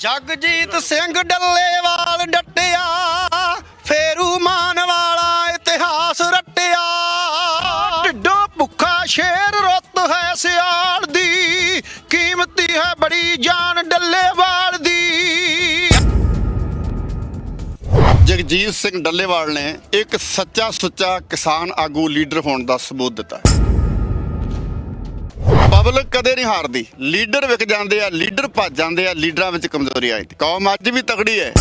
ਜਗਜੀਤ ਸਿੰਘ ਡੱਲੇਵਾਲ ਡੱਟਿਆ, ਫੇਰੂ ਮਾਨ ਵਾਲਾ ਇਤਿਹਾਸ ਰੱਟਿਆ। ਢਿੱਡੋਂ ਭੁੱਖਾ ਸ਼ੇਰ ਰੁੱਤ ਹੈ ਸਿਆਲ ਦੀ, ਕੀਮਤੀ ਹੈ ਬੜੀ ਜਾਨ ਡੱਲੇਵਾਲ ਦੀ। ਜਗਜੀਤ ਸਿੰਘ ਡੱਲੇਵਾਲ ਨੇ ਇੱਕ ਸੱਚਾ ਸੁੱਚਾ ਕਿਸਾਨ ਆਗੂ ਲੀਡਰ ਹੋਣ ਦਾ ਸਬੂਤ ਦਿੱਤਾ। ਪਬਲਿਕ ਕਦੇ ਨਹੀਂ ਹਾਰਦੀ। ਲੀਡਰ ਵਿਕ ਜਾਂਦੇ ਆ ਲੀਡਰ ਭੱਜ ਜਾਂਦੇ ਆ ਲੀਡਰਾਂ ਵਿੱਚ ਕਮਜ਼ੋਰੀ ਆਈ ਕੌਮ ਅੱਜ ਵੀ ਤਕੜੀ ਹੈ।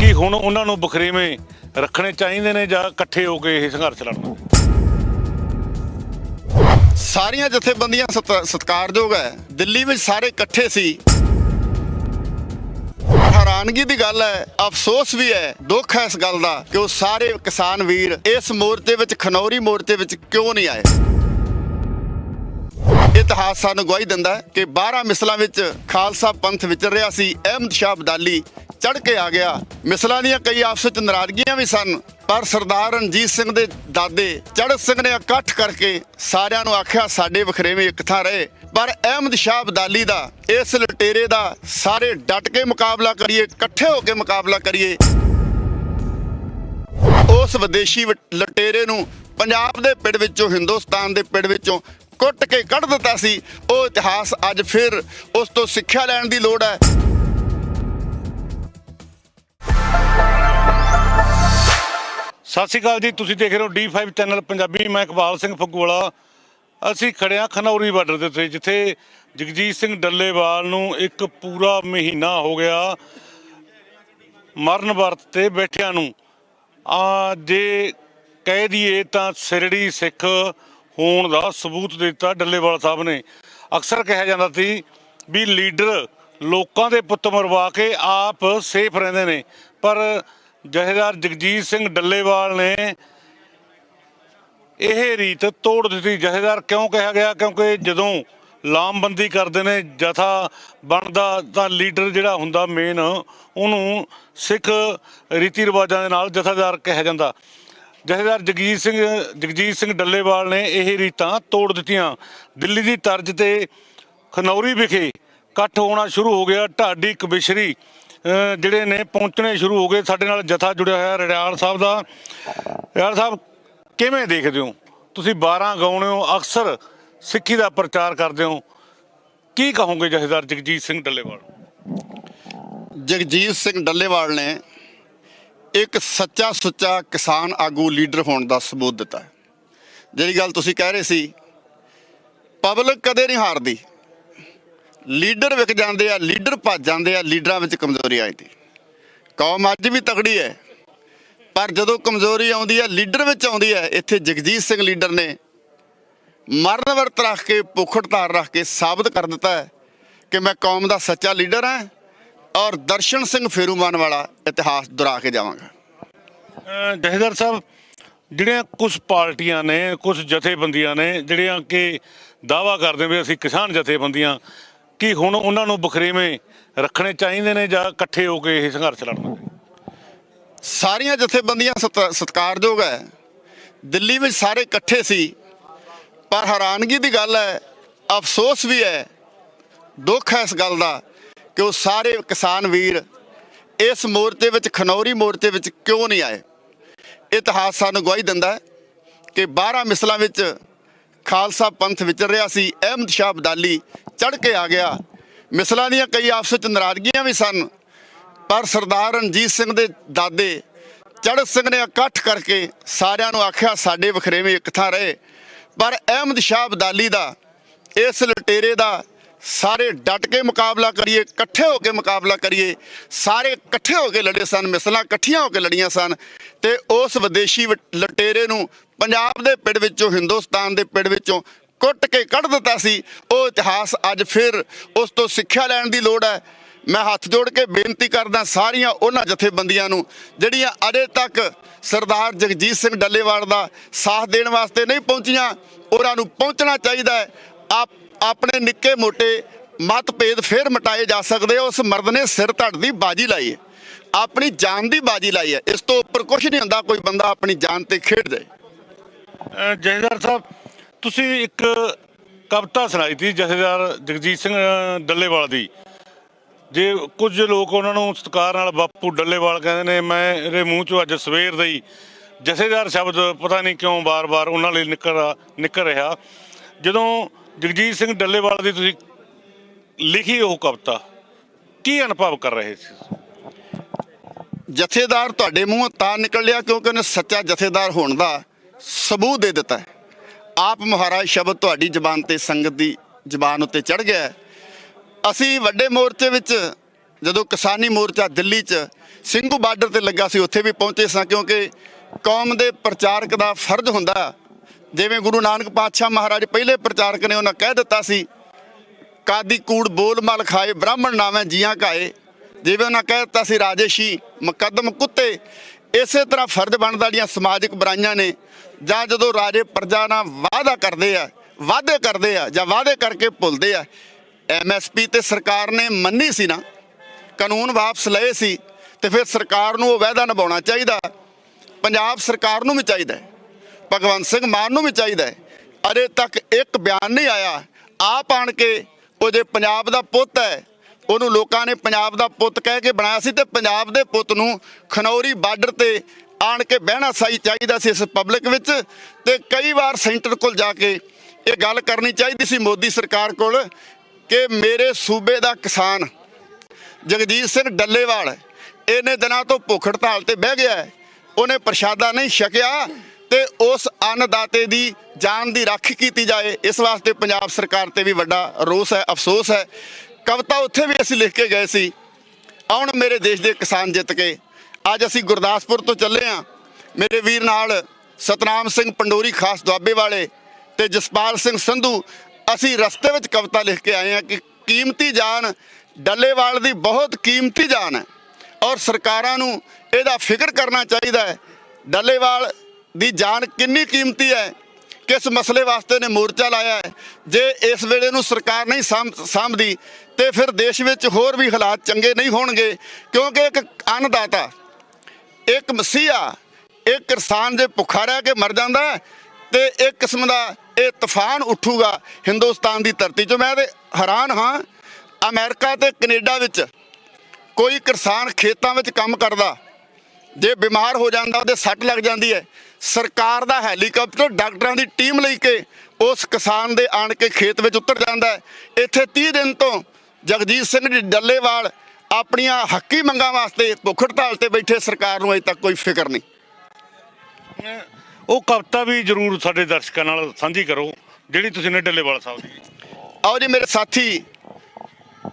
ਕਿ ਹੁਣ ਉਹਨਾਂ ਨੂੰ ਬਖਰੇਵੇਂ ਰੱਖਣੇ ਚਾਹੀਦੇ ਨੇ ਜਾਂ ਇਕੱਠੇ ਹੋ ਕੇ ਇਹ ਸੰਘਰਸ਼ ਲੜਨਾ? ਸਾਰੀਆਂ ਜਥੇਬੰਦੀਆਂ ਸਤ- ਸਤਿਕਾਰਯੋਗ ਹੈ। ਦਿੱਲੀ ਵਿੱਚ ਸਾਰੇ ਇਕੱਠੇ ਸੀ। ਹੈਰਾਨਗੀ ਦੀ ਗੱਲ ਹੈ ਅਫਸੋਸ ਵੀ ਹੈ ਦੁੱਖ ਹੈ ਇਸ ਗੱਲ ਦਾ ਕਿ ਉਹ ਸਾਰੇ ਕਿਸਾਨ ਵੀਰ ਇਸ ਮੋਰਚੇ ਵਿੱਚ ਖਨੌਰੀ ਮੋਰਚੇ ਵਿੱਚ ਕਿਉਂ ਨਹੀਂ ਆਏ? ਇਤਿਹਾਸ ਸਾਨੂੰ ਗਵਾਹੀ ਦਿੰਦਾ ਹੈ ਕਿ 12 ਮਿਸਲਾਂ ਵਿੱਚ ਖਾਲਸਾ ਪੰਥ ਵਿਚਰ ਰਿਹਾ ਸੀ, ਅਹਿਮਦ ਸ਼ਾਹ ਅਬਦਾਲੀ ਚੜ ਕੇ ਆ ਗਿਆ। ਮਿਸਲਾਂ ਦੀਆਂ ਕਈ ਆਪਸ ਵਿੱਚ ਨਾਰਾਜ਼ਗੀਆਂ ਵੀ ਸਨ, ਪਰ ਸਰਦਾਰ ਰਣਜੀਤ ਸਿੰਘ ਦੇ ਦਾਦੇ ਚੜ੍ਹਤ ਸਿੰਘ ਨੇ ਇਕੱਠ ਕਰਕੇ ਸਾਰਿਆਂ ਨੂੰ ਆਖਿਆ, ਸਾਡੇ ਵਖਰੇਵੇਂ ਇੱਕ ਥਾਂ ਰਹੇ। ਪਰ ਅਹਿਮਦ ਸ਼ਾਹ ਅਬਦਾਲੀ ਦਾ ਇਸ ਲਟੇਰੇ ਦਾ ਸਾਰੇ ਡਟ ਕੇ ਮੁਕਾਬਲਾ ਕਰੀਏ, ਇਕੱਠੇ ਹੋ ਕੇ ਮੁਕਾਬਲਾ ਕਰੀਏ। ਉਸ ਵਿਦੇਸ਼ੀ ਵ- ਲਟੇਰੇ ਨੂੰ ਪੰਜਾਬ ਦੇ ਪਿੰਡ ਵਿੱਚੋਂ, ਹਿੰਦੁਸਤਾਨ ਦੇ ਪਿੰਡ ਵਿੱਚੋਂ ਕੁੱਟ ਕੇ ਕੱਢ ਦਿੱਤਾ ਸੀ। ਉਹ ਇਤਿਹਾਸ ਅੱਜ ਫਿਰ ਉਸ ਤੋਂ ਸਿੱਖਿਆ ਲੈਣ ਦੀ ਲੋੜ ਹੈ। ਸਤਿ ਸ਼੍ਰੀ ਅਕਾਲ ਜੀ, ਤੁਸੀਂ ਦੇਖ ਰਹੇ ਹੋ D5 ਚੈਨਲ ਪੰਜਾਬੀ, ਮੈਂ ਇਕਬਾਲ ਸਿੰਘ ਫੱਗੂਵਾਲਾ ਅਸੀਂ ਖੜੇ ਹਾਂ ਖਨੌਰੀ ਬਾਰਡਰ ਦੇ ਉੱਤੇ, ਜਿੱਥੇ ਜਗਜੀਤ ਸਿੰਘ ਡੱਲੇਵਾਲ ਨੂੰ ਇੱਕ ਪੂਰਾ ਮਹੀਨਾ ਹੋ ਗਿਆ ਮਰਨ ਵਰਤ ਤੇ ਬੈਠਿਆਂ ਨੂੰ। ਆ ਜੇ ਕਹਿ ਦਈਏ ਤਾਂ ਸਿਰੜੀ ਸਿੱਖ ਹੋਣ ਦਾ ਸਬੂਤ ਦਿੱਤਾ ਡੱਲੇਵਾਲ ਸਾਹਿਬ ਨੇ। ਅਕਸਰ ਕਿਹਾ ਜਾਂਦਾ ਸੀ ਵੀ ਲੀਡਰ ਲੋਕਾਂ ਦੇ ਪੁੱਤ ਮਰਵਾ ਕੇ ਆਪ ਸੇਫ ਰਹਿੰਦੇ ਨੇ। ਪਰ ਜਹੇਦਾਰ ਜਗਜੀਤ ਸਿੰਘ ਡੱਲੇਵਾਲ ਨੇ ਇਹ ਰੀਤ ਤੋੜ ਦਿੱਤੀ। ਜਹੇਦਾਰ ਕਿਉਂ ਕਿਹਾ ਗਿਆ? ਕਿਉਂਕਿ ਜਦੋਂ ਲਾਮਬੰਦੀ ਕਰਦੇ ਨੇ, ਜਥਾ ਬਣਦਾ ਤਾਂ ਲੀਡਰ ਜਿਹੜਾ ਹੁੰਦਾ ਮੇਨ ਉਹਨੂੰ ਸਿੱਖ ਰੀਤੀ ਰਿਵਾਜਾਂ ਦੇ ਨਾਲ ਜਥੇਦਾਰ ਕਿਹਾ ਜਾਂਦਾ। ਜਥੇਦਾਰ ਜਗਜੀਤ ਸਿੰਘ ਜਗਜੀਤ ਸਿੰਘ ਡੱਲੇਵਾਲ ਨੇ ਇਹ ਰੀਤਾਂ ਤੋੜ ਦਿੱਤੀਆਂ। ਦਿੱਲੀ ਦੀ ਤਰਜ਼ ਤੇ ਖਨੌਰੀ ਵਿਖੇ ਇਕੱਠ ਹੋਣਾ ਸ਼ੁਰੂ ਹੋ ਗਿਆ। ਢਾਡੀ ਕਬਿਸ਼ਰੀ ਜਿਹੜੇ ਨੇ ਪਹੁੰਚਣੇ ਸ਼ੁਰੂ ਹੋ ਗਏ। ਸਾਡੇ ਨਾਲ ਜਥਾ ਜੁੜਿਆ ਹੋਇਆ ਰੜਿਆਲ ਸਾਹਿਬ ਦਾ। ਰੜਿਆਲ ਸਾਹਿਬ, ਕਿਵੇਂ ਦੇਖਦੇ ਹੋ? ਤੁਸੀਂ 12 ਗਾਉਣੇ ਹੋ, ਅਕਸਰ ਸਿੱਖੀ ਦਾ ਪ੍ਰਚਾਰ ਕਰਦੇ ਹੋ। ਕੀ ਕਹੋਗੇ ਜਥੇਦਾਰ ਜਗਜੀਤ ਸਿੰਘ ਡੱਲੇਵਾਲ? ਜਗਜੀਤ ਸਿੰਘ ਡੱਲੇਵਾਲ ਨੇ ਇੱਕ ਸੱਚਾ ਸੁੱਚਾ ਕਿਸਾਨ ਆਗੂ ਲੀਡਰ ਹੋਣ ਦਾ ਸਬੂਤ ਦਿੱਤਾ ਹੈ। ਜਿਹੜੀ ਗੱਲ ਤੁਸੀਂ ਕਹਿ ਰਹੇ ਸੀ, ਪਬਲਿਕ ਕਦੇ ਨਹੀਂ ਹਾਰਦੀ। ਲੀਡਰ ਵਿਕ ਜਾਂਦੇ ਆ, ਲੀਡਰ ਭੱਜ ਜਾਂਦੇ ਆ, ਲੀਡਰਾਂ ਵਿੱਚ ਕਮਜ਼ੋਰੀ ਆਈ ਦੀ ਕੌਮ ਅੱਜ ਵੀ ਤਕੜੀ ਹੈ, ਪਰ ਜਦੋਂ ਕਮਜ਼ੋਰੀ ਆਉਂਦੀ ਹੈ, ਲੀਡਰ ਵਿੱਚ ਆਉਂਦੀ ਹੈ, ਇੱਥੇ ਜਗਜੀਤ ਸਿੰਘ ਲੀਡਰ ਨੇ ਮਰਨ ਵਰਤ ਰੱਖ ਕੇ ਭੁੱਖ ਰੱਖ ਕੇ ਸਾਬਤ ਕਰ ਦਿੱਤਾ ਹੈ ਕਿ ਮੈਂ ਕੌਮ ਦਾ ਸੱਚਾ ਲੀਡਰ ਹਾਂ। ਔਰ ਦਰਸ਼ਨ ਸਿੰਘ ਫੇਰੂਮਾਨ ਵਾਲਾ ਇਤਿਹਾਸ ਦੁਹਰਾ ਕੇ ਜਾਵਾਂਗਾ। ਅਹ ਜਥੇਦਾਰ ਸਾਹਿਬ ਜਿਹੜੀਆਂ ਕੁਝ ਪਾਰਟੀਆਂ ਨੇ ਕੁਝ ਜਥੇਬੰਦੀਆਂ ਨੇ ਜਿਹੜੀਆਂ ਕਿ ਦਾਵਾ ਕਰਦੇ ਵੀ ਅਸੀਂ ਕਿਸਾਨ ਜਥੇਬੰਦੀਆਂ ਕੀ ਹੁਣ ਉਹਨਾਂ ਨੂੰ ਬਖਰੇਵੇਂ ਰੱਖਣੇ ਚਾਹੀਦੇ ਨੇ ਜਾਂ ਇਕੱਠੇ ਹੋ ਕੇ ਇਹ ਸੰਘਰਸ਼ ਲੜਨਾ ਸਾਰੀਆਂ ਜਥੇਬੰਦੀਆਂ ਸਤ- ਸਤਿਕਾਰਯੋਗ ਹੈ। ਦਿੱਲੀ ਵਿੱਚ ਸਾਰੇ ਇਕੱਠੇ ਸੀ ਪਰ ਹੈਰਾਨਗੀ ਦੀ ਗੱਲ ਹੈ ਅਫਸੋਸ ਵੀ ਹੈ ਦੁੱਖ ਹੈ ਇਸ ਗੱਲ ਦਾ ਕਿ ਉਹ ਸਾਰੇ ਕਿਸਾਨ ਵੀਰ ਇਸ ਮੋਰਚੇ ਵਿੱਚ, ਖਨੌਰੀ ਮੋਰਚੇ ਵਿੱਚ ਕਿਉਂ ਨਹੀਂ ਆਏ? ਇਤਿਹਾਸ ਸਾਨੂੰ ਗਵਾਹੀ ਦਿੰਦਾ ਹੈ ਕਿ 12 ਮਿਸਲਾਂ ਵਿੱਚ ਖਾਲਸਾ ਪੰਥ ਵਿਚਰ ਰਿਹਾ ਸੀ, ਅਹਿਮਦ ਸ਼ਾਹ ਅਬਦਾਲੀ ਚੜ ਕੇ ਆ ਗਿਆ। ਮਿਸਲਾਂ ਦੀਆਂ ਕਈ ਆਪਸ ਵਿੱਚ ਨਾਰਾਜ਼ਗੀਆਂ ਵੀ ਸਨ, ਪਰ ਸਰਦਾਰ ਰਣਜੀਤ ਸਿੰਘ ਦੇ ਦਾਦੇ ਚੜਤ ਸਿੰਘ ਨੇ ਇਕੱਠ ਕਰਕੇ ਸਾਰਿਆਂ ਨੂੰ ਆਖਿਆ, ਸਾਡੇ ਵਖਰੇਵੇਂ ਇੱਕ ਥਾਂ ਰਹੇ। ਪਰ ਅਹਿਮਦ ਸ਼ਾਹ ਅਬਦਾਲੀ ਦਾ ਇਸ ਲਟੇਰੇ ਦਾ ਸਾਰੇ ਡਟ ਕੇ ਮੁਕਾਬਲਾ ਕਰੀਏ, ਇਕੱਠੇ ਹੋ ਕੇ ਮੁਕਾਬਲਾ ਕਰੀਏ, ਸਾਰੇ ਇਕੱਠੇ ਹੋ ਕੇ ਲੜੇ ਸਨ, ਮਿਸਲਾਂ ਇਕੱਠੀਆਂ ਹੋ ਕੇ ਲੜੀਆਂ ਸਨ ਤੇ ਉਸ ਵਿਦੇਸ਼ੀ ਵ- ਲਟੇਰੇ ਨੂੰ ਪੰਜਾਬ ਦੇ ਪਿੰਡ ਵਿੱਚੋਂ, ਹਿੰਦੁਸਤਾਨ ਦੇ ਪਿੰਡ ਵਿੱਚੋਂ ਕੁੱਟ ਕੇ ਕੱਢ ਦਿੱਤਾ ਸੀ। ਉਹ ਇਤਿਹਾਸ ਅੱਜ ਫਿਰ ਉਸ ਤੋਂ ਸਿੱਖਿਆ ਲੈਣ ਦੀ ਲੋੜ ਹੈ। ਮੈਂ ਹੱਥ ਜੋੜ ਕੇ ਬੇਨਤੀ ਕਰਦਾ ਸਾਰੀਆਂ ਉਹਨਾਂ ਜਥੇਬੰਦੀਆਂ ਨੂੰ, ਜਿਹੜੀਆਂ ਅਜੇ ਤੱਕ ਸਰਦਾਰ ਜਗਜੀਤ ਸਿੰਘ ਡੱਲੇਵਾਲ ਦਾ ਸਾਥ ਦੇਣ ਵਾਸਤੇ ਨਹੀਂ ਪਹੁੰਚੀਆਂ, ਉਹਨਾਂ ਨੂੰ ਪਹੁੰਚਣਾ ਚਾਹੀਦਾ ਹੈ। ਆਪ ਆਪਣੇ ਨਿੱਕੇ ਮੋਟੇ ਮਤਭੇਦ ਫਿਰ ਮਿਟਾਏ ਜਾ ਸਕਦੇ ਉਸ ਮਰਦ ਨੇ ਸਿਰ ਧੜ ਦੀ ਬਾਜੀ ਲਾਈ ਹੈ। ਆਪਣੀ ਜਾਨ ਦੀ ਬਾਜੀ ਲਾਈ ਹੈ। ਇਸ ਤੋਂ ਉੱਪਰ ਕੁਝ ਨਹੀਂ ਹੁੰਦਾ, ਕੋਈ ਬੰਦਾ ਆਪਣੀ ਜਾਨ ਤੇ ਖੇਡ ਜਾਏ। ਅਹ ਜਥੇਦਾਰ ਸਾਹਿਬ, ਤੁਸੀਂ ਇੱਕ ਕਵਿਤਾ ਸੁਣਾਈ ਸੀ ਜਥੇਦਾਰ ਜਗਜੀਤ ਸਿੰਘ ਡੱਲੇਵਾਲ ਦੀ। ਜੇ ਕੁਝ ਲੋਕ ਉਹਨਾਂ ਨੂੰ ਸਤਿਕਾਰ ਨਾਲ, ਬਾਪੂ ਡੱਲੇਵਾਲ ਕਹਿੰਦੇ ਨੇ, ਮੈਂ ਇਹਦੇ ਮੂੰਹ ਚੋਂ ਅੱਜ ਸਵੇਰ ਦਾ ਹੀ ਜਥੇਦਾਰ ਸ਼ਬਦ, ਪਤਾ ਨਹੀਂ ਕਿਉਂ ਬਾਰ-ਬਾਰ ਉਹਨਾਂ ਲਈ ਨਿਕਲ ਨਿਕਲ ਰਿਹਾ। ਜਦੋਂ ਜਗਜੀਤ ਸਿੰਘ ਡੱਲੇਵਾਲ ਦੀ ਤੁਸੀਂ ਲਿਖੀ ਉਹ ਕਵਿਤਾ ਕੀ ਅਨੁਭਵ ਕਰ ਰਹੇ ਸੀ? ਜਥੇਦਾਰ ਤੁਹਾਡੇ ਮੂੰਹੋਂ ਤਾਂ ਨਿਕਲ ਲਿਆ ਕਿਉਂਕਿ ਉਹਨੇ ਸੱਚਾ ਜਥੇਦਾਰ ਹੋਣ ਦਾ ਸਬੂਤ ਦੇ ਦਿੱਤਾ ਆਪ ਮਹਾਰਾਜ ਸ਼ਬਦ ਤੁਹਾਡੀ ਜ਼ਬਾਨ ਤੇ ਸੰਗਤ ਦੀ ਜ਼ਬਾਨ ਉੱਤੇ ਚੜ ਗਿਆ ਅਸੀਂ ਵੱਡੇ ਮੋਰਚੇ ਵਿੱਚ ਜਦੋਂ ਕਿਸਾਨੀ ਮੋਰਚਾ ਦਿੱਲੀ 'ਚ ਸਿੰਘੂ ਬਾਰਡਰ ਤੇ ਲੱਗਾ ਸੀ, ਉੱਥੇ ਵੀ ਪਹੁੰਚੇ ਸਾਂ ਕਿਉਂਕਿ ਕੌਮ ਦੇ ਪ੍ਰਚਾਰਕ ਦਾ ਫਰਜ਼ ਹੁੰਦਾ ਜਿਵੇਂ ਗੁਰੂ ਨਾਨਕ ਪਾਤਸ਼ਾਹ ਮਹਾਰਾਜ ਪਹਿਲੇ ਪ੍ਰਚਾਰਕ ਨੇ ਉਹਨਾਂ ਕਹਿ ਦਿੱਤਾ ਸੀ, ਕਾਦੀ ਕੂੜ ਬੋਲ ਮਲ ਖਾਏ, ਬ੍ਰਾਹਮਣ ਨਾਵੇਂ ਜੀਆਂ ਕਾਏ। ਜਿਵੇਂ ਉਹਨਾਂ ਕਹਿ ਦਿੱਤਾ ਸੀ, ਰਾਜੇਸ਼ੀ, ਮੁਕੱਦਮ ਕੁੱਤੇ। ਇਸੇ ਤਰ੍ਹਾਂ ਫਰਜ਼ ਬਣਦਾ ਜਿਹੜੀਆਂ ਸਮਾਜਿਕ ਬੁਰਾਈਆਂ ਨੇ, ਜਾਂ ਜਦੋਂ ਰਾਜੇ ਪ੍ਰਜਾ ਨਾਲ ਵਾਅਦਾ ਕਰਦੇ ਆ, ਵਾਅਦੇ ਕਰਦੇ ਆ, ਜਾਂ ਵਾਅਦੇ ਕਰਕੇ ਭੁੱਲਦੇ ਆ ਐਮਐਸਪੀ ਤੇ ਸਰਕਾਰ ਨੇ ਮੰਨੀ ਸੀ ਨਾ, ਕਾਨੂੰਨ ਵਾਪਸ ਲਏ ਸੀ, ਤੇ ਫਿਰ ਸਰਕਾਰ ਨੂੰ ਉਹ ਵਾਅਦਾ ਨਿਭਾਉਣਾ ਚਾਹੀਦਾ। ਪੰਜਾਬ ਸਰਕਾਰ ਨੂੰ ਵੀ ਚਾਹੀਦਾ ਭਗਵੰਤ ਸਿੰਘ ਮਾਨ ਨੂੰ ਵੀ ਚਾਹੀਦਾ ਹੈ। ਅਜੇ ਤੱਕ ਇੱਕ ਬਿਆਨ ਨਹੀਂ ਆਇਆ। ਆਪ ਆਣ ਕੇ ਉਹ ਜੇ ਪੰਜਾਬ ਦਾ ਪੁੱਤ ਹੈ, ਉਹਨੂੰ ਲੋਕਾਂ ਨੇ ਪੰਜਾਬ ਦਾ ਪੁੱਤ ਕਹਿ ਕੇ ਬਣਾਇਆ ਸੀ ਤੇ ਪੰਜਾਬ ਦੇ ਪੁੱਤ ਨੂੰ ਖਨੌਰੀ ਬਾਰਡਰ ਤੇ ਆਣ ਕੇ ਬਹਿਣਾ ਸਹੀ ਚਾਹੀਦਾ ਸੀ ਇਸ ਪਬਲਿਕ ਵਿੱਚ ਤੇ ਕਈ ਵਾਰ ਸੈਂਟਰ ਕੋਲ ਜਾ ਕੇ ਇਹ ਗੱਲ ਕਰਨੀ ਚਾਹੀਦੀ ਸੀ ਮੋਦੀ ਸਰਕਾਰ ਕੋਲ ਕਿ ਮੇਰੇ ਸੂਬੇ ਦਾ ਕਿਸਾਨ ਜਗਜੀਤ ਸਿੰਘ ਡੱਲੇਵਾਲ, ਇਹਨੇ ਦਿਨਾਂ ਤੋਂ ਭੁੱਖ ਹੜਤਾਲ ਤੇ ਬਹਿ ਗਿਆ ਉਹਨੇ ਪ੍ਰਸ਼ਾਦਾ ਨਹੀਂ ਛਕਿਆ। ਤੇ ਉਸ ਅੰਨਦਾਤੇ ਦੀ ਜਾਨ ਦੀ ਰੱਖ ਕੀਤੀ ਜਾਏ, ਇਸ ਵਾਸਤੇ ਪੰਜਾਬ ਸਰਕਾਰ ਤੇ ਵੀ ਵੱਡਾ ਰੋਸ ਹੈ, ਅਫਸੋਸ ਹੈ। ਕਵਿਤਾ ਉੱਥੇ ਵੀ ਅਸੀਂ ਲਿਖ ਕੇ ਗਏ ਸੀ, ਆਉਣ ਮੇਰੇ ਦੇਸ਼ ਦੇ ਕਿਸਾਨ ਜਿੱਤ ਕੇ। ਅੱਜ ਅਸੀਂ ਗੁਰਦਾਸਪੁਰ ਤੋਂ ਚੱਲੇ ਆ ਮੇਰੇ ਵੀਰ ਨਾਲ ਸਤਨਾਮ ਸਿੰਘ ਪੰਡੋਰੀ, ਖਾਸ ਦੁਆਬੇ ਵਾਲੇ ਤੇ ਜਸਪਾਲ ਸਿੰਘ ਸੰਧੂ, ਅਸੀਂ ਰਸਤੇ ਵਿੱਚ ਕਵਿਤਾ ਲਿਖ ਕੇ ਆਏ ਆ ਕਿ ਕੀਮਤੀ ਜਾਨ ਡੱਲੇਵਾਲ ਦੀ ਬਹੁਤ ਕੀਮਤੀ ਜਾਨ ਹੈ। ਔਰ ਸਰਕਾਰਾਂ ਨੂੰ ਇਹਦਾ ਫਿਕਰ ਕਰਨਾ ਚਾਹੀਦਾ ਹੈ, ਡੱਲੇਵਾਲ ਦੀ ਜਾਨ ਕਿੰਨੀ ਕੀਮਤੀ ਹੈ? ਕਿਸ ਮਸਲੇ ਵਾਸਤੇ ਨੇ ਮੋਰਚਾ ਲਾਇਆ ਹੈ? ਜੇ ਇਸ ਵੇਲੇ ਨੂੰ ਸਰਕਾਰ ਨਹੀਂ ਸਾਂਭ- ਸਾਂਭਦੀ ਤੇ ਫਿਰ ਦੇਸ਼ ਵਿੱਚ ਹੋਰ ਵੀ ਹਾਲਾਤ ਚੰਗੇ ਨਹੀਂ ਹੋਣਗੇ ਕਿਉਂਕਿ ਇੱਕ ਅੰਨਦਾਤਾ ਇੱਕ ਮਸੀਹਾ ਇੱਕ ਕਿਸਾਨ ਜੇ ਭੁੱਖਾ ਰਹਿ ਕੇ ਮਰ ਜਾਂਦਾ ਹੈ, ਤੇ ਇੱਕ ਕਿਸਮ ਦਾ ਇਹ ਤੂਫਾਨ ਉੱਠੂਗਾ ਹਿੰਦੁਸਤਾਨ ਦੀ ਧਰਤੀ 'ਚੋਂ। ਮੈਂ ਤੇ ਹੈਰਾਨ ਹਾਂ ਅਮਰੀਕਾ ਤੇ ਕੈਨੇਡਾ ਵਿੱਚ ਕੋਈ ਕਿਸਾਨ ਖੇਤਾਂ ਵਿੱਚ ਕੰਮ ਕਰਦਾ ਜੇ ਬਿਮਾਰ ਹੋ ਜਾਂਦਾ ਉਹਦੇ ਸੱਟ ਲੱਗ ਜਾਂਦੀ ਹੈ। ਸਰਕਾਰ ਦਾ ਹੈਲੀਕਾਪਟਰ ਡਾਕਟਰਾਂ ਦੀ ਟੀਮ ਲਈ ਕੇ ਉਸ ਕਿਸਾਨ ਦੇ ਆਣ ਕੇ ਖੇਤ ਵਿੱਚ ਉਤਰ ਜਾਂਦਾ ਹੈ। ਇੱਥੇ 30 ਦਿਨ ਤੋਂ ਜਗਜੀਤ ਸਿੰਘ ਜੀ ਡੱਲੇਵਾਲ ਆਪਣੀਆਂ ਹੱਕੀ ਮੰਗਾਂ ਵਾਸਤੇ ਭੁੱਖ ਹੜਤਾਲ ਤੇ ਬੈਠੇ ਸਰਕਾਰ ਨੂੰ ਅਜੇ ਤੱਕ ਕੋਈ ਫਿਕਰ ਨਹੀਂ। ਉਹ ਕਵਿਤਾ ਵੀ ਜਰੂਰ ਸਾਡੇ ਦਰਸ਼ਕਾਂ ਨਾਲ ਸਾਂਝੀ ਕਰੋ ਜਿਹੜੀ ਤੁਸੀਂ ਨੇ ਡੱਲੇਵਾਲ ਸਾਹਿਬ ਦੀ। ਆਓ ਜੀ ਮੇਰੇ ਸਾਥੀ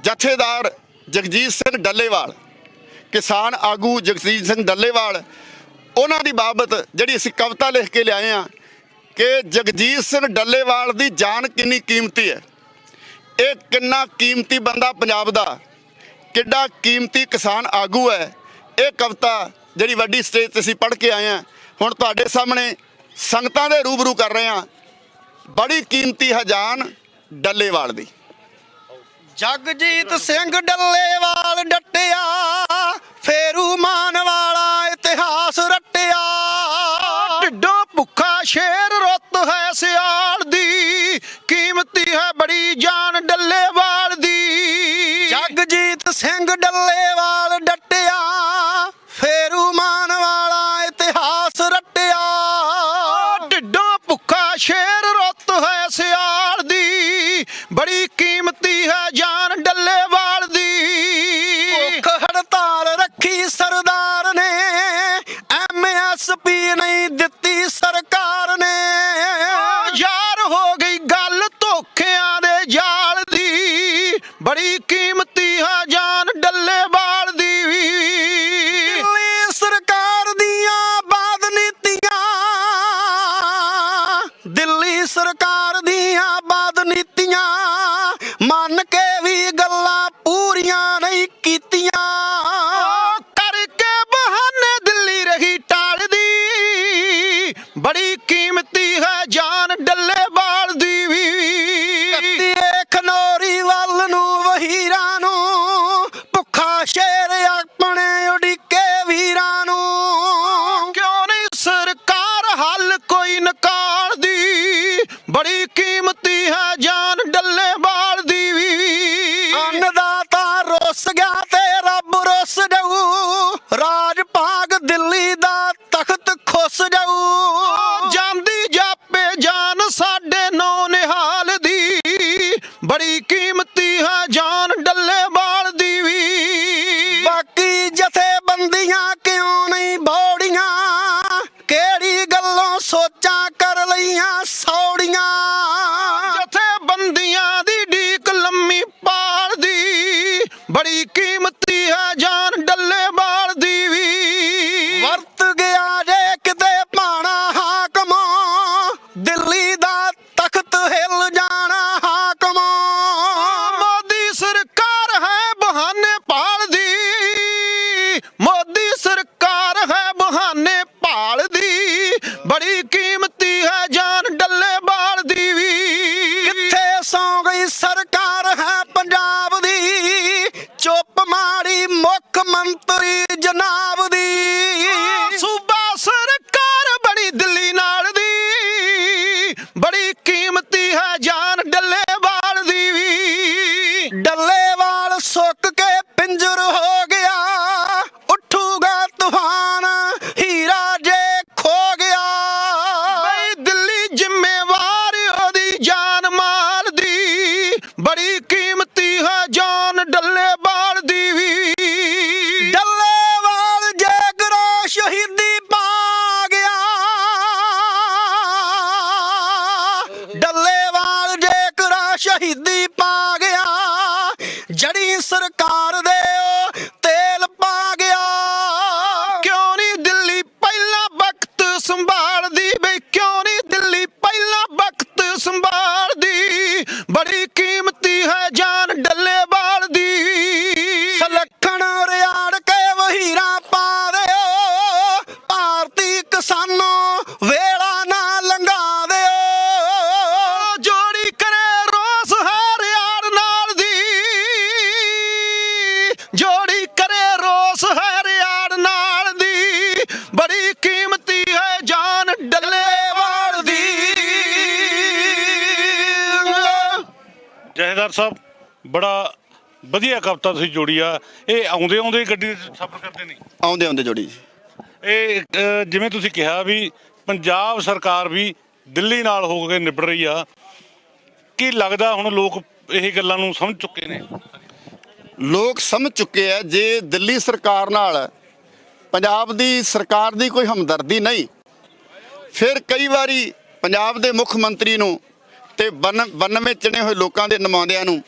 ਜਥੇਦਾਰ ਜਗਜੀਤ ਸਿੰਘ ਡੱਲੇਵਾਲ ਕਿਸਾਨ ਆਗੂ ਜਗਜੀਤ ਸਿੰਘ ਡੱਲੇਵਾਲ ਉਹਨਾਂ ਦੀ ਬਾਬਤ ਜਿਹੜੀ ਅਸੀਂ ਕਵਿਤਾ ਲਿਖ ਕੇ ਲਿਆਏ ਆ ਕਿ ਜਗਜੀਤ ਸਿੰਘ ਡੱਲੇਵਾਲ ਦੀ ਜਾਨ ਕਿੰਨੀ ਕੀਮਤੀ ਹੈ। ਇਹ ਕਿੰਨਾ ਕੀਮਤੀ ਬੰਦਾ ਪੰਜਾਬ ਦਾ, ਕਿੱਡਾ ਕੀਮਤੀ ਕਿਸਾਨ ਆਗੂ ਹੈ। ਇਹ ਕਵਿਤਾ ਜਿਹੜੀ ਵੱਡੀ ਸਟੇਜ ਤੇ ਅਸੀਂ ਪੜ੍ਹ ਕੇ ਆਏ ਆ। ਹੁਣ ਤੁਹਾਡੇ ਸਾਹਮਣੇ ਸੰਗਤਾਂ ਦੇ ਰੂਬਰੂ ਕਰ ਰਹੇ ਆ। ਬੜੀ ਕੀਮਤੀ ਹੈ ਜਾਨ ਡੱਲੇਵਾਲ ਦੀ। ਜਗਜੀਤ ਸਿੰਘ ਡੱਲੇਵਾਲ ਕੀਮਤੀ ਹੈ ਜਾਨ ਡੱਲੇ। ਬੜੀ ਕੀਮਤ ਬੜਾ ਵਧੀਆ ਕਵਿਤਾ ਤੁਸੀਂ ਜੋੜੀ ਆ। ਇਹ ਆਉਂਦੇ ਆਉਂਦੇ ਹੀ ਗੱਡੀ ਸਫ਼ਰ ਕਰਦੇ ਨਹੀਂ ਆਉਂਦੇ ਆਉਂਦੇ ਜੋੜੀ ਜੀ। ਇਹ ਜਿਵੇਂ ਤੁਸੀਂ ਕਿਹਾ ਵੀ ਪੰਜਾਬ ਸਰਕਾਰ ਵੀ ਦਿੱਲੀ ਨਾਲ ਹੋ ਕੇ ਨਿਬੜ ਰਹੀ ਆ। ਕੀ ਲੱਗਦਾ ਹੁਣ ਲੋਕ ਇਹ ਗੱਲਾਂ ਨੂੰ ਸਮਝ ਚੁੱਕੇ ਨੇ? ਲੋਕ ਸਮਝ ਚੁੱਕੇ ਆ ਜੇ ਦਿੱਲੀ ਸਰਕਾਰ ਨਾਲ ਪੰਜਾਬ ਦੀ ਸਰਕਾਰ ਦੀ ਕੋਈ ਹਮਦਰਦੀ ਨਹੀਂ ਫਿਰ ਕਈ ਵਾਰੀ ਪੰਜਾਬ ਦੇ ਮੁੱਖ ਮੰਤਰੀ ਨੂੰ ਤੇ 92 ਚਣੇ ਹੋਏ ਲੋਕਾਂ ਦੇ ਨੁਮਾਇੰਦਿਆਂ ਨੂੰ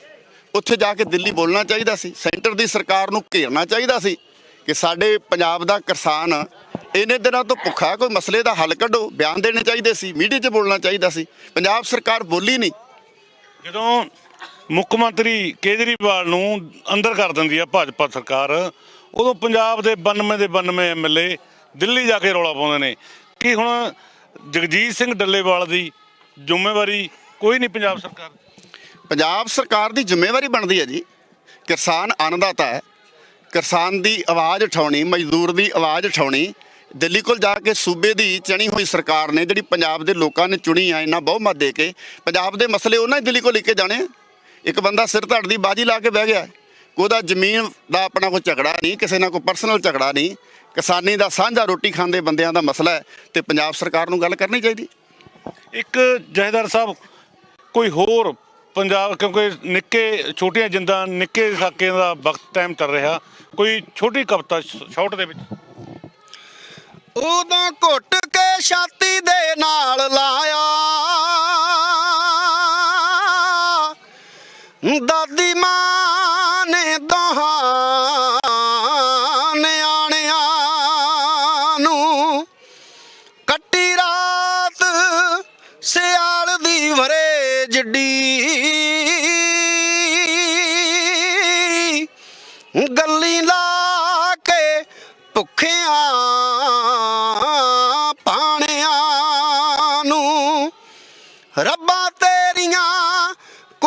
ਉੱਥੇ ਜਾ ਕੇ ਦਿੱਲੀ ਬੋਲਣਾ ਚਾਹੀਦਾ ਸੀ, ਸੈਂਟਰ ਦੀ ਸਰਕਾਰ ਨੂੰ ਘੇਰਨਾ ਚਾਹੀਦਾ ਸੀ ਕਿ ਸਾਡੇ ਪੰਜਾਬ ਦਾ ਕਿਸਾਨ ਇਹਨੇ ਦਿਨਾਂ ਤੋਂ ਭੁੱਖਾ ਕੋਈ ਮਸਲੇ ਦਾ ਹੱਲ ਕੱਢੋ, ਬਿਆਨ ਦੇਣੇ ਚਾਹੀਦੇ ਸੀ, ਮੀਡੀਆ 'ਚ ਬੋਲਣਾ ਚਾਹੀਦਾ ਸੀ। ਪੰਜਾਬ ਸਰਕਾਰ ਬੋਲੀ ਨਹੀਂ। ਜਦੋਂ ਮੁੱਖ ਮੰਤਰੀ ਕੇਜਰੀਵਾਲ ਨੂੰ ਅੰਦਰ ਕਰ ਦਿੰਦੀ ਆ ਭਾਜਪਾ ਸਰਕਾਰ, ਉਦੋਂ ਪੰਜਾਬ ਦੇ 92 ਦੇ 92 ਐਮਐਲਏ ਦਿੱਲੀ ਜਾ ਕੇ ਰੌਲਾ ਪਾਉਂਦੇ ਨੇ। ਕਿ ਹੁਣ ਜਗਜੀਤ ਸਿੰਘ ਡੱਲੇਵਾਲ ਦੀ ਜ਼ਿੰਮੇਵਾਰੀ ਕੋਈ ਨਹੀਂ ਪੰਜਾਬ ਸਰਕਾਰ ਪੰਜਾਬ ਸਰਕਾਰ ਦੀ ਜ਼ਿੰਮੇਵਾਰੀ ਬਣਦੀ ਹੈ ਜੀ। ਕਿਸਾਨ ਅੰਨਦਾਤਾ ਹੈ। ਕਿਸਾਨ ਦੀ ਆਵਾਜ਼ ਉਠਾਉਣੀ, ਮਜ਼ਦੂਰ ਦੀ ਆਵਾਜ਼ ਉਠਾਉਣੀ, ਦਿੱਲੀ ਕੋਲ ਜਾ ਕੇ ਸੂਬੇ ਦੀ ਚਣੀ ਹੋਈ ਸਰਕਾਰ ਨੇ ਜਿਹੜੀ ਪੰਜਾਬ ਦੇ ਲੋਕਾਂ ਨੇ ਚੁਣੀ ਆ ਇਹਨਾਂ ਬਹੁਮਤ ਦੇ ਕੇ, ਪੰਜਾਬ ਦੇ ਮਸਲੇ ਉਹਨਾਂ ਹੀ ਦਿੱਲੀ ਕੋਲ ਲੈ ਕੇ ਜਾਣੇ ਆ। ਇੱਕ ਬੰਦਾ ਸਿਰ ਧੜ ਦੀ ਬਾਜੀ ਲਾ ਕੇ ਬਹਿ ਗਿਆ। ਉਹਦਾ ਜ਼ਮੀਨ ਦਾ ਆਪਣਾ ਕੋਈ ਝਗੜਾ ਨਹੀਂ, ਕਿਸੇ ਨਾਲ ਕੋਈ ਪਰਸਨਲ ਝਗੜਾ ਨਹੀਂ। ਕਿਸਾਨੀ ਦਾ ਸਾਂਝਾ ਰੋਟੀ ਖਾਂਦੇ ਬੰਦਿਆਂ ਦਾ ਮਸਲਾ ਹੈ ਤੇ ਪੰਜਾਬ ਸਰਕਾਰ ਨੂੰ ਗੱਲ ਕਰਨੀ ਚਾਹੀਦੀ। ਇੱਕ ਜਹੇਦਾਰ ਸਾਹਿਬ, ਕੋਈ ਹੋਰ ਪੰਜਾਬ ਕਿਉਂਕਿ ਨਿੱਕੇ ਛੋਟੀਆਂ ਜਿੰਦਾਂ ਨਿੱਕੇ ਸਾਕੇ ਦਾ ਵਕਤ ਟਾਈਮ ਚੱਲ ਰਿਹਾ। ਕੋਈ ਛੋਟੀ ਕਵਿਤਾ ਸ਼ਾਰਟ ਦੇ ਵਿੱਚ। ਉਦੋਂ ਘੁੱਟ ਕੇ ਛਾਤੀ ਦੇ ਨਾਲ ਲਾਇਆ। ਦਾਦੀ ਮਾਂ ਨੇ ਦੋਹਾਂ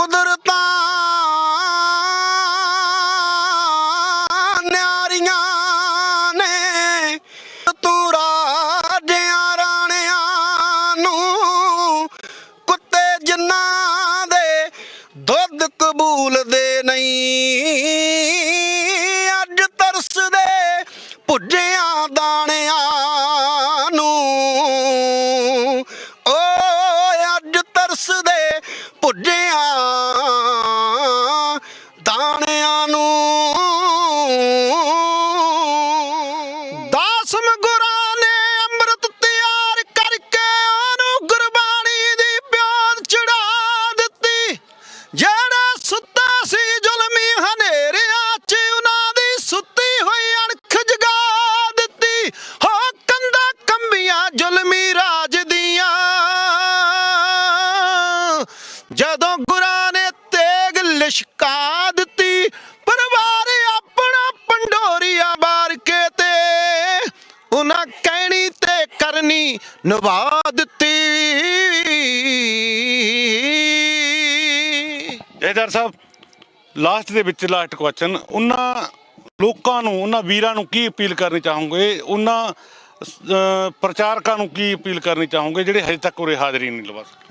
ਕੁਦਰਤਾਂ ਨਿਆਰੀਆਂ ਭੁੱਜਿਆਂ ਦਾਣਿਆਂ ਨੂੰ ਨਿਭਾ ਦਿੱਤੀ। ਜਹੇਦਾਰ ਸਾਹਿਬ ਲਾਸਟ ਦੇ ਵਿੱਚ ਲਾਸਟ ਕੁਐਸਚਨ ਉਹਨਾਂ ਲੋਕਾਂ ਨੂੰ ਉਹਨਾਂ ਵੀਰਾਂ ਨੂੰ ਕੀ ਅਪੀਲ ਕਰਨੀ ਚਾਹੋਗੇ? ਉਹਨਾਂ ਅਹ, ਪ੍ਰਚਾਰਕਾਂ ਨੂੰ ਕੀ ਅਪੀਲ ਕਰਨੀ ਚਾਹੋਗੇ ਜਿਹੜੇ ਹਜੇ ਤੱਕ ਉਰੇ ਹਾਜ਼ਰੀ ਨਹੀਂ ਲਵਾ ਸਕੇ?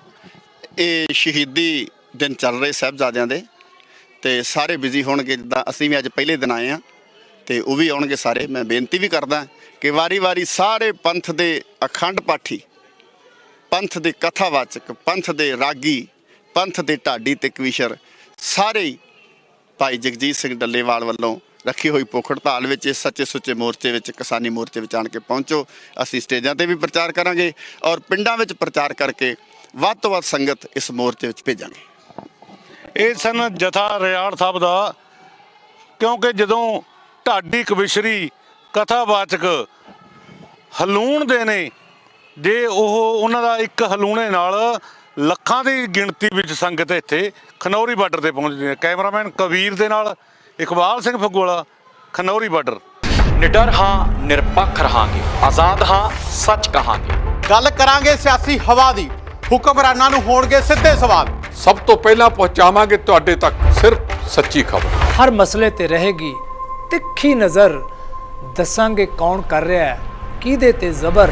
ਇਹ ਸ਼ਹੀਦੀ ਦਿਨ ਚੱਲ ਰਹੇ ਸਾਹਿਬਜ਼ਾਦਿਆਂ ਦੇ ਤੇ ਸਾਰੇ ਬਿਜ਼ੀ ਹੋਣਗੇ ਜਿੱਦਾਂ ਅਸੀਂ ਵੀ ਅੱਜ ਪਹਿਲੇ ਦਿਨ ਆਏ ਆ ਤੇ ਉਹ ਵੀ ਆਉਣਗੇ ਸਾਰੇ। ਮੈਂ ਬੇਨਤੀ ਵੀ ਕਰਦਾ ਕਿ ਵਾਰੀ-ਵਾਰੀ ਸਾਰੇ ਪੰਥ ਦੇ ਅਖੰਡ ਪਾਠੀ ਪੰਥ ਦੇ ਕਥਾਵਾਚਕ, ਪੰਥ ਦੇ ਰਾਗੀ, ਪੰਥ ਦੇ ਢਾਡੀ ਤੇ ਕਵੀਸ਼ਰ ਸਾਰੇ ਭਾਈ ਜਗਜੀਤ ਸਿੰਘ ਡੱਲੇਵਾਲ ਵੱਲੋਂ ਰੱਖੀ ਹੋਈ ਭੁੱਖ ਹੜਤਾਲ ਵਿੱਚ ਇਸ ਸੱਚੇ ਸੁੱਚੇ ਮੋਰਚੇ ਵਿੱਚ, ਕਿਸਾਨੀ ਮੋਰਚੇ ਵਿੱਚ ਆਣ ਕੇ ਪਹੁੰਚੋ। ਅਸੀਂ ਸਟੇਜਾਂ ਤੇ ਵੀ ਪ੍ਰਚਾਰ ਕਰਾਂਗੇ ਔਰ ਪਿੰਡਾਂ ਵਿੱਚ ਪ੍ਰਚਾਰ ਕਰਕੇ ਵੱਧ ਤੋਂ ਵੱਧ ਸੰਗਤ ਇਸ ਮੋਰਚੇ ਵਿੱਚ ਭੇਜਾਂਗੇ। ਇਹ ਸਨ ਜਥਾ ਰਿਆੜ ਸਾਹਿਬ ਦਾ, ਕਿਉਂਕਿ ਜਦੋਂ ਢਾਡੀ ਕਵਿਸ਼ਰੀ ਕਥਾਵਾਚਕ ਹਲੂਣ ਦੇ ਨੇ ਜੇ ਉਹ ਉਹਨਾਂ ਦਾ ਇੱਕ ਹਲੂਣੇ ਨਾਲ ਲੱਖਾਂ ਦੀ ਗਿਣਤੀ ਵਿੱਚ ਸੰਗਤ ਇੱਥੇ ਖਨੌਰੀ ਬਾਰਡਰ ਤੇ ਪਹੁੰਚਦੀ ਹੈ। ਕੈਮਰਾਮੈਨ ਕਬੀਰ ਦੇ ਨਾਲ ਇਕਬਾਲ ਸਿੰਘ ਫੱਗੂਵਾਲਾ ਖਨੌਰੀ ਬਾਰਡਰ। ਨਿਡਰ ਹਾਂ ਨਿਰਪੱਖ ਰਹਾਂਗੇ। ਆਜ਼ਾਦ ਹਾਂ ਸੱਚ ਕਹਾਂਗੇ। ਗੱਲ ਕਰਾਂਗੇ ਸਿਆਸੀ ਹਵਾ ਦੀ। ਹੁਕਮਰਾਨਾਂ ਨੂੰ ਹੋਣਗੇ ਸਿੱਧੇ ਸਵਾਲ। ਸਭ ਤੋਂ ਪਹਿਲਾਂ ਪਹੁੰਚਾਵਾਂਗੇ ਤੁਹਾਡੇ ਤੱਕ ਸਿਰਫ ਸੱਚੀ ਖਬਰ। ਹਰ ਮਸਲੇ ਤੇ ਰਹੇਗੀ ਤਿੱਖੀ ਨਜ਼ਰ। ਦੱਸਾਂਗੇ ਕੌਣ ਕਰ ਰਿਹਾ ਹੈ ਕਿਹਦੇ ਤੇ ਜ਼ਬਰ।